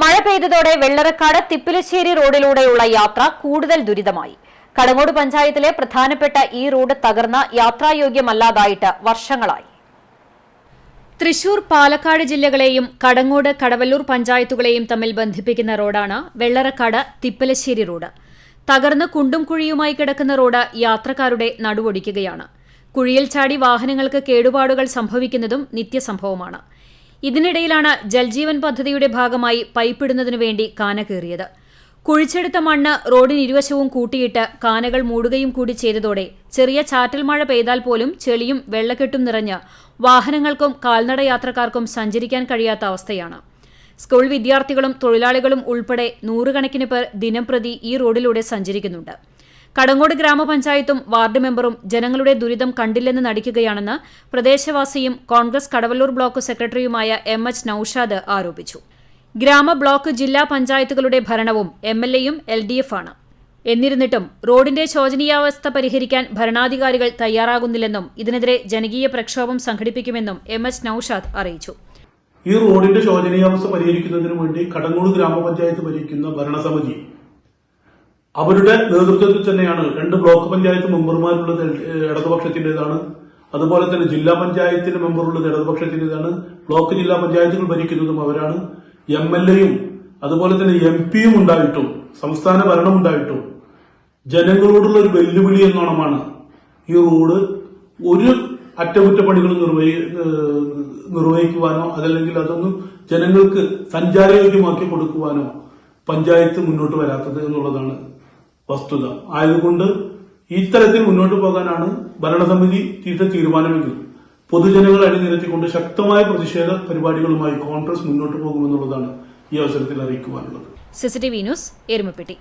മഴ പെയ്തതോടെ വെള്ളറക്കാട് തിപ്പിലശ്ശേരി റോഡിലൂടെയുള്ള യാത്ര കൂടുതൽ ദുരിതമായി. കടങ്ങോട് പഞ്ചായത്തിലെ പ്രധാനപ്പെട്ട ഈ റോഡ് തകർന്ന യാത്രായോഗ്യമല്ലാതായിട്ട് വർഷങ്ങളായി. തൃശൂർ പാലക്കാട് ജില്ലകളെയും കടങ്ങോട് കടവല്ലൂർ പഞ്ചായത്തുകളെയും തമ്മിൽ ബന്ധിപ്പിക്കുന്ന റോഡാണ് വെള്ളറക്കാട് തിപ്പലശ്ശേരി റോഡ്. തകർന്ന് കുണ്ടും കുഴിയുമായി കിടക്കുന്ന റോഡ് യാത്രക്കാരുടെ നടുവൊടിക്കുകയാണ്. കുഴിയിൽ ചാടി വാഹനങ്ങൾക്ക് കേടുപാടുകൾ സംഭവിക്കുന്നതും നിത്യസംഭവമാണ്. ഇതിനിടയിലാണ് ജൽജീവൻ പദ്ധതിയുടെ ഭാഗമായി പൈപ്പിടുന്നതിനു വേണ്ടി കാന കയറിയത്. കുഴിച്ചെടുത്ത മണ്ണ് റോഡിന് ഇരുവശവും കൂട്ടിയിട്ട് കാനകൾ മൂടുകയും കൂടി ചെയ്തതോടെ ചെറിയ ചാറ്റൽ മഴ പെയ്താൽ പോലും ചെളിയും വെള്ളക്കെട്ടും നിറഞ്ഞ് വാഹനങ്ങൾക്കും കാൽനട യാത്രക്കാർക്കും സഞ്ചരിക്കാൻ കഴിയാത്ത അവസ്ഥയാണ്. സ്കൂൾ വിദ്യാർത്ഥികളും തൊഴിലാളികളും ഉൾപ്പെടെ നൂറുകണക്കിന് പേർ ദിനംപ്രതി ഈ റോഡിലൂടെ സഞ്ചരിക്കുന്നുണ്ട്. കടങ്ങോട് ഗ്രാമപഞ്ചായത്തും വാർഡ് മെമ്പറും ജനങ്ങളുടെ ദുരിതം കണ്ടില്ലെന്ന് നടിക്കുകയാണെന്ന് പ്രദേശവാസിയും കോൺഗ്രസ് കടവല്ലൂർ ബ്ലോക്ക് സെക്രട്ടറിയുമായ എം എച്ച് നൌഷാദ് ആരോപിച്ചു. ഗ്രാമ ബ്ലോക്ക് ജില്ലാ പഞ്ചായത്തുകളുടെ ഭരണവും എം എൽ എയും എൽ ഡി എഫ് ആണ്. എന്നിരുന്നിട്ടും റോഡിന്റെ ശോചനീയാവസ്ഥ പരിഹരിക്കാൻ ഭരണാധികാരികൾ തയ്യാറാകുന്നില്ലെന്നും ഇതിനെതിരെ ജനകീയ പ്രക്ഷോഭം സംഘടിപ്പിക്കുമെന്നും എം എച്ച് നൌഷാദ് അറിയിച്ചു. ഈ റോഡിന്റെ ശോചനീയാവസ്ഥ പരിഹരിക്കുന്നതിന് വേണ്ടി കടങ്ങോട് ഗ്രാമപഞ്ചായത്ത് ഭരിക്കുന്ന ഭരണസമിതി അവരുടെ നേതൃത്വത്തിൽ തന്നെയാണ് രണ്ട് ബ്ലോക്ക് പഞ്ചായത്ത് മെമ്പർമാരുള്ളത് ഇടതുപക്ഷത്തിന്റെതാണ്. അതുപോലെ തന്നെ ജില്ലാ പഞ്ചായത്തിന്റെ മെമ്പറുള്ളത് ഇടതുപക്ഷത്തിന്റേതാണ് ബ്ലോക്ക് ജില്ലാ പഞ്ചായത്തുകൾ ഭരിക്കുന്നതും അവരാണ്. എം എൽ എയും അതുപോലെ തന്നെ എം പിയും ഉണ്ടായിട്ടും സംസ്ഥാന ഭരണം ഉണ്ടായിട്ടും ജനങ്ങളോടുള്ള ഒരു വെല്ലുവിളി എന്നോണമാണ് ഈ റോഡ് ഒരു അറ്റകുറ്റപ്പണികൾ നിർവഹി നിർവഹിക്കുവാനോ അതല്ലെങ്കിൽ അതൊന്നും ജനങ്ങൾക്ക് സഞ്ചാരയോഗ്യമാക്കി കൊടുക്കുവാനോ പഞ്ചായത്ത് മുന്നോട്ട് വരാത്തത് എന്നുള്ളതാണ്. വസ്തുത. ആയതുകൊണ്ട് ഇത്തരത്തിൽ മുന്നോട്ട് പോകാനാണ് ഭരണസമിതി തീർത്ത തീരുമാനമെങ്കിൽ പൊതുജനങ്ങൾ അണിനിരത്തിക്കൊണ്ട് ശക്തമായ പ്രതിഷേധ പരിപാടികളുമായി കോൺഗ്രസ് മുന്നോട്ട് പോകുമെന്നുള്ളതാണ് ഈ അവസരത്തിൽ അറിയിക്കുവാനുള്ളത്. CCTV news Erumapetty.